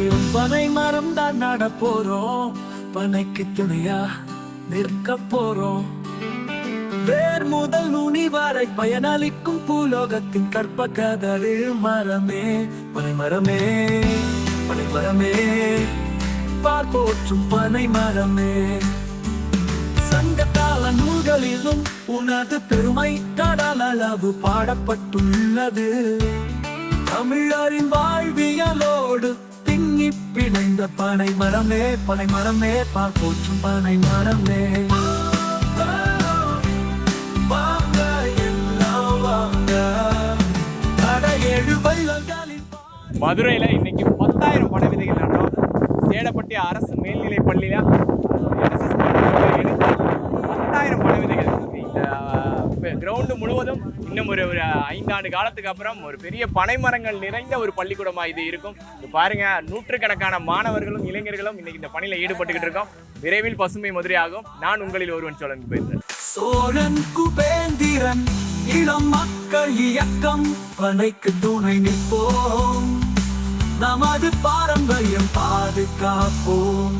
நீயும் பனை மரம் தான் நட போறோம். பனைக்கு துணையா நிற்க போறோம். வேர் முதல் நுனி வரை பயனளிக்கும் பூலோகத்தின் கற்ப கதறு மரமே. பனை மரமே பனை மரமே. பார்ப்போற்றும் பனை மரமே. சங்கத்தால நூல்களிலும் உனது பெருமை கடல் அளவு பாடப்பட்டுள்ளது. தமிழரின் வாழ்வில் இந்த பனை மரமே பனை மரமே பால் போற்றும் பனை மரமே. மதுரையில் இன்னைக்கு பத்தாயிரம் பனை விதைகள் நட்டோம். சேடப்பட்டி அரசு மேல்நிலை பள்ளியில பத்தாயிரம் பனை விதைகள் இந்த கிரவுண்டு முழுவதும் இன்னும் ஒரு ஒரு ஐந்தாண்டு காலத்துக்கு அப்புறம் ஒரு பெரிய பனை மரங்கள் நிறைந்த ஒரு பள்ளிக்கூடமா இது இருக்கும். பாருங்க நூற்றுக்கணக்கான மாணவர்களும் இளைஞர்களும் இன்னைக்கு இந்த பணியில ஈடுபட்டுக்கிட்டு இருக்கோம். விரைவில் பசுமை மதுரை ஆகும். நான் உங்களில் ஒருவன் சோழன் பேசுறேன் சோழன் குபேந்திரன் இளம் மக்கள் இயக்கம் பனைக்கு துணை நிற்போம். நமது பாரம்பரியம் பாதுகாப்போம்.